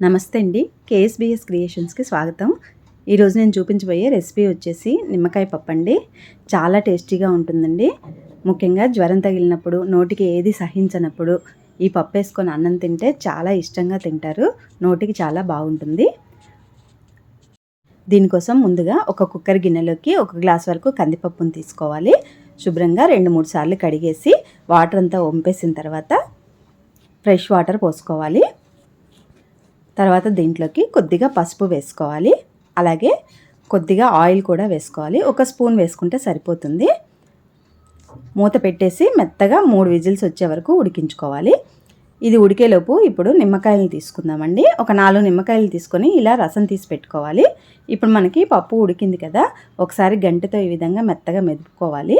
నమస్తే అండి. కేఎస్బిఎస్ క్రియేషన్స్కి స్వాగతం. ఈరోజు నేను చూపించబోయే రెసిపీ వచ్చేసి నిమ్మకాయ పప్పు అండి. చాలా టేస్టీగా ఉంటుందండి. ముఖ్యంగా జ్వరం తగిలినప్పుడు నోటికి ఏది సహించనప్పుడు ఈ పప్పు వేసుకొని అన్నం తింటే చాలా ఇష్టంగా తింటారు. నోటికి చాలా బాగుంటుంది. దీనికోసం ముందుగా ఒక కుక్కర్ గిన్నెలోకి ఒక గ్లాస్ వరకు కందిపప్పును తీసుకోవాలి. శుభ్రంగా రెండు మూడు సార్లు కడిగేసి వాటర్ అంతా వంపేసిన తర్వాత ఫ్రెష్ వాటర్ పోసుకోవాలి. తర్వాత దీంట్లోకి కొద్దిగా పసుపు వేసుకోవాలి. అలాగే కొద్దిగా ఆయిల్ కూడా వేసుకోవాలి. ఒక స్పూన్ వేసుకుంటే సరిపోతుంది. మూత పెట్టేసి మెత్తగా మూడు విజిల్స్ వచ్చే వరకు ఉడికించుకోవాలి. ఇది ఉడికేలోపు ఇప్పుడు నిమ్మకాయలు తీసుకుందామండి. ఒక నాలుగు నిమ్మకాయలు తీసుకొని ఇలా రసం తీసి పెట్టుకోవాలి. ఇప్పుడు మనకి పప్పు ఉడికింది కదా ఒకసారి గంటతో ఈ విధంగా మెత్తగా మెదుపుకోవాలి.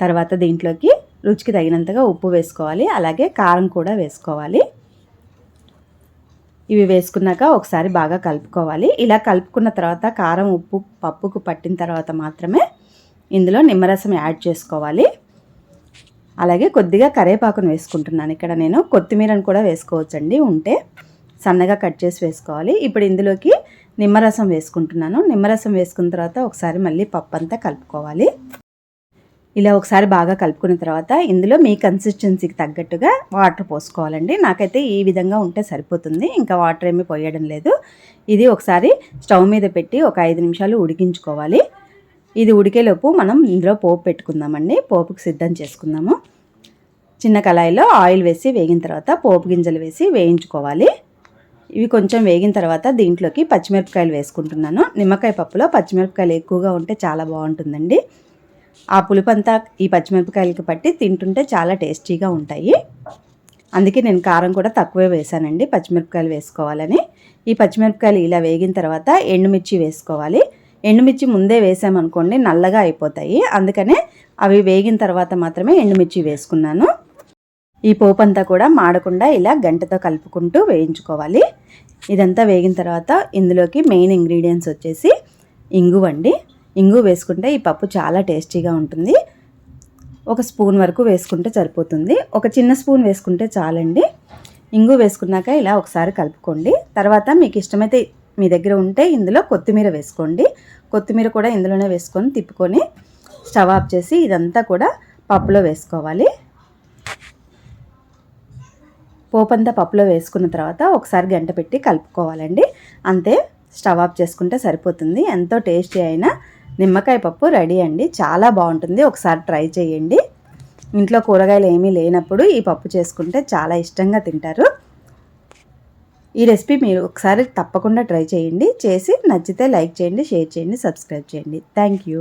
తర్వాత దీంట్లోకి రుచికి తగినంతగా ఉప్పు వేసుకోవాలి. అలాగే కారం కూడా వేసుకోవాలి. ఇవి వేసుకున్నాక ఒకసారి బాగా కలుపుకోవాలి. ఇలా కలుపుకున్న తర్వాత కారం ఉప్పు పప్పుకు పట్టిన తర్వాత మాత్రమే ఇందులో నిమ్మరసం యాడ్ చేసుకోవాలి. అలాగే కొద్దిగా కరేపాకును వేసుకుంటున్నాను. ఇక్కడ నేను కొత్తిమీరను కూడా వేసుకోవచ్చండి. ఉంటే సన్నగా కట్ చేసి వేసుకోవాలి. ఇప్పుడు ఇందులోకి నిమ్మరసం వేసుకుంటున్నాను. నిమ్మరసం వేసుకున్న తర్వాత ఒకసారి మళ్ళీ పప్పు అంతా కలుపుకోవాలి. ఇలా ఒకసారి బాగా కలుపుకున్న తర్వాత ఇందులో మీ కన్సిస్టెన్సీకి తగ్గట్టుగా వాటర్ పోసుకోవాలండి. నాకైతే ఈ విధంగా ఉంటే సరిపోతుంది. ఇంకా వాటర్ ఏమీ పోయడం లేదు. ఇది ఒకసారి స్టవ్ మీద పెట్టి ఒక ఐదు నిమిషాలు ఉడికించుకోవాలి. ఇది ఉడికేలోపు మనం ఇందులో పోపు పెట్టుకుందామండి. పోపుకు సిద్ధం చేసుకుందాము. చిన్న కళాయిలో ఆయిల్ వేసి వేగిన తర్వాత పోపు గింజలు వేసి వేయించుకోవాలి. ఇవి కొంచెం వేగిన తర్వాత దీంట్లోకి పచ్చిమిరపకాయలు వేసుకుంటున్నాను. నిమ్మకాయ పప్పులో పచ్చిమిరపకాయలు ఎక్కువగా ఉంటే చాలా బాగుంటుందండి. ఆ పులుపంతా ఈ పచ్చిమిరపకాయలకి పట్టి తింటుంటే చాలా టేస్టీగా ఉంటాయి. అందుకే నేను కారం కూడా తక్కువే వేసానండి పచ్చిమిరపకాయలు వేసుకోవాలని. ఈ పచ్చిమిరపకాయలు ఇలా వేగిన తర్వాత ఎండుమిర్చి వేసుకోవాలి. ఎండుమిర్చి ముందే వేసామనుకోండి నల్లగా అయిపోతాయి. అందుకనే అవి వేగిన తర్వాత మాత్రమే ఎండుమిర్చి వేసుకున్నాను. ఈ పోపు అంతా కూడా మాడకుండా ఇలా గంటతో కలుపుకుంటూ వేయించుకోవాలి. ఇదంతా వేగిన తర్వాత ఇందులోకి మెయిన్ ఇంగ్రీడియంట్స్ వచ్చేసి ఇంగువండి. ఇంగు వేసుకుంటే ఈ పప్పు చాలా టేస్టీగా ఉంటుంది. ఒక స్పూన్ వరకు వేసుకుంటే సరిపోతుంది. ఒక చిన్న స్పూన్ వేసుకుంటే చాలండి. ఇంగు వేసుకున్నాక ఇలా ఒకసారి కలుపుకోండి. తర్వాత మీకు ఇష్టమైతే మీ దగ్గర ఉంటే ఇందులో కొత్తిమీర వేసుకోండి. కొత్తిమీర కూడా ఇందులోనే వేసుకొని తిప్పుకొని స్టవ్ ఆఫ్ చేసి ఇదంతా కూడా పప్పులో వేసుకోవాలి. పోపంతా పప్పులో వేసుకున్న తర్వాత ఒకసారి గంట పెట్టి కలుపుకోవాలండి. అంతే స్టవ్ ఆఫ్ చేసుకుంటే సరిపోతుంది. ఎంతో టేస్టీ అయినా నిమ్మకాయ పప్పు రెడీ అండి. చాలా బాగుంటుంది. ఒకసారి ట్రై చేయండి. ఇంట్లో కూరగాయలు ఏమీ లేనప్పుడు ఈ పప్పు చేసుకుంటే చాలా ఇష్టంగా తింటారు. ఈ రెసిపీ మీరు ఒకసారి తప్పకుండా ట్రై చేయండి. చేసి నచ్చితే లైక్ చేయండి షేర్ చేయండి సబ్స్క్రైబ్ చేయండి. Thank you.